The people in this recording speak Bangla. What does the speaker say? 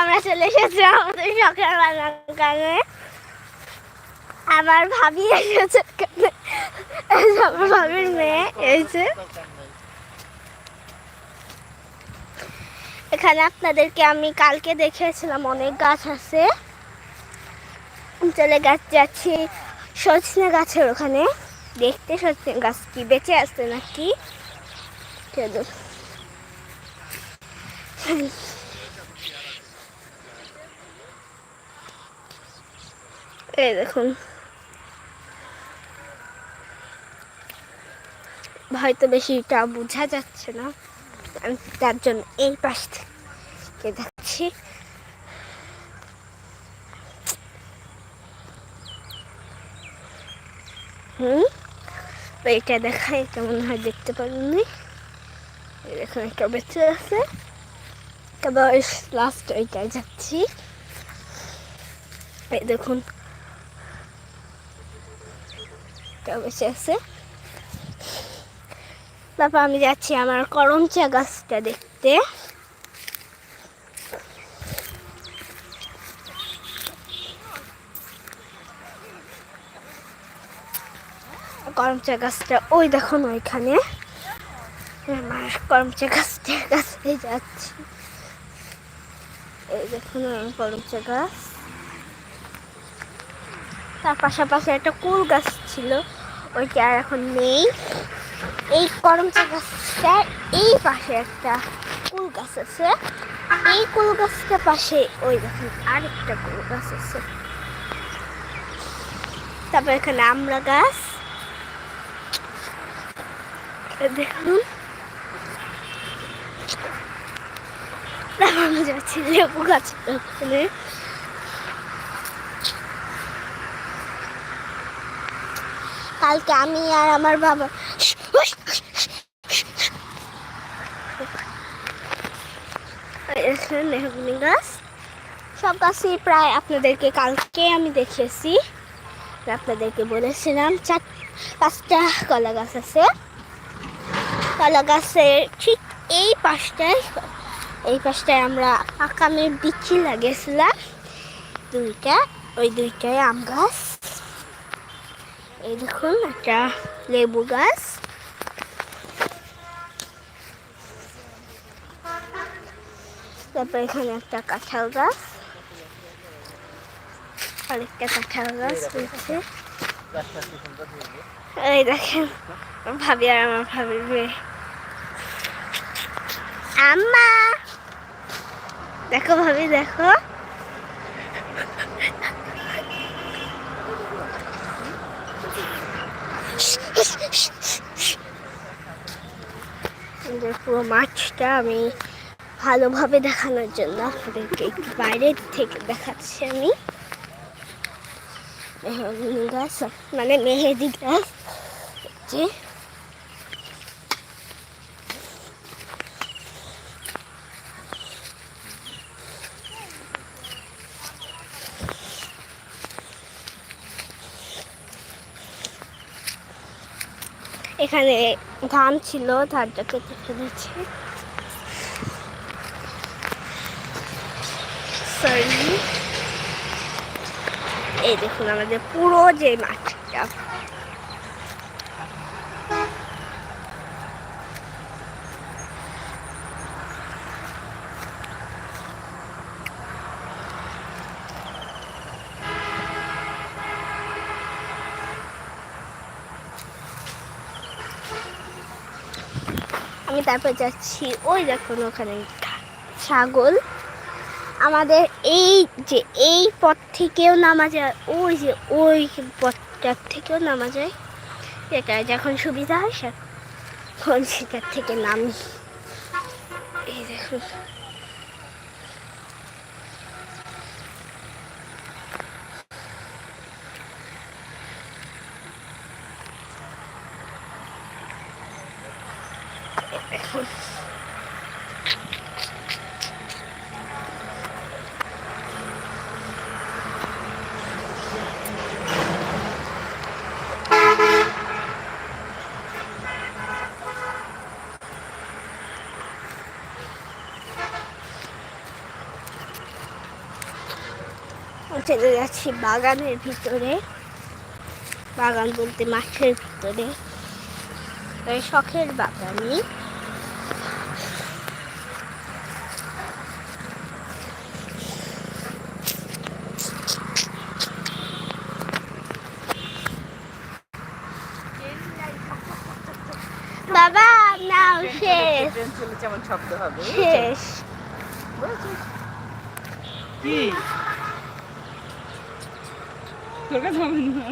আমরা চলে এসেছি আমাদের শখের বাগানে আমার ভাবি এসেছে আমার ভাবির মেয়ে এসে এখানে আপনাদেরকে আমি কালকে দেখিয়েছিলাম, অনেক গাছ আছে। চলে গাছ যাচ্ছি সজনে গাছের ওখানে। দেখতে সজনে গাছ কি, বেঁচে আছে নাকি? চলো এই দেখুন। হয়তো বেশিটা বোঝা যাচ্ছে না। আমি তার জন্য এই পাশ থেকে যাচ্ছি। হুম? এটা দেখায় এটা মনে হয় দেখতে পারেননি দেখুন, একটা বেঁচে আছে। তবে লাস্ট ওইটায় যাচ্ছি। দেখুন এটা বেঁচে আছে। তারপর আমি যাচ্ছি আমার করমচা গাছটা দেখতে। করমচা গাছটা ওই দেখুন ওইখানে। আমার করমচা গাছটার কাছে যাচ্ছি। এই দেখুন করমচা গাছ। তার পাশাপাশি একটা কুল গাছ ছিল, ওইটা আর এখন নেই। এই করমচা গাছটা, এই পাশে একটা কুল গাছ আছে। এই কুল গাছটার পাশে ওই দেখুন আরেকটা কুল গাছ আছে। তারপর এখানে আমরা গাছ। দেখুন। তারপর যাচ্ছি লেবু গাছের ওখানে। কালকে আমি আর আমার বাবা গাছ। সব গাছই প্রায় আপনাদেরকে কালকে আমি দেখেছি আপনাদেরকে বলেছিলাম চার, পাঁচটা কলা গাছ আছে। কলা গাছের ঠিক এই পাশটায় এই পাশটায় আমরা আকামের বিচি লাগিয়েছিলাম। দুইটা, ওই দুইটাই আম গাছ। এই দেখুন, একটা লেবু গাছ। তারপর এখানে একটা কাঁঠাল গাছ। আরেকটা কাঁঠাল গাছ রয়েছে। এই দেখেন ভাবি আর আমার মেয়ে। আম্মা! দেখো ভাবি, দেখো এই যে পুরো মাছটা আমি ভালোভাবে দেখানোর জন্য আপনাদেরকে একটু বাইরের থেকে দেখাচ্ছি আমি। গাছ মানে মেহেদি গাছ যে। এখানে ধান ছিল ধানটা কেটে ফেলেছি। এই দেখুন আমাদের পুরো যে মাঠটা আমি তারপর যাচ্ছি। ওই দেখুন ওখানে ছাগল। আমাদের এই যে এই পথ থেকেও নামা যায়, ওই যে ওই পথটার থেকেও নামা যায়। এটা যখন সুবিধা হয় সেটার থেকে নামি। এই দেখুন। চলে যাচ্ছি বাগানের ভিতরে। বাগান বলতে মাঠের ভিতরে। শখের বাগানই বাবা নাও শেষ ট্রেন চলে যেমন শব্দ হবে শেষ? কি তোর কাছে হবে না।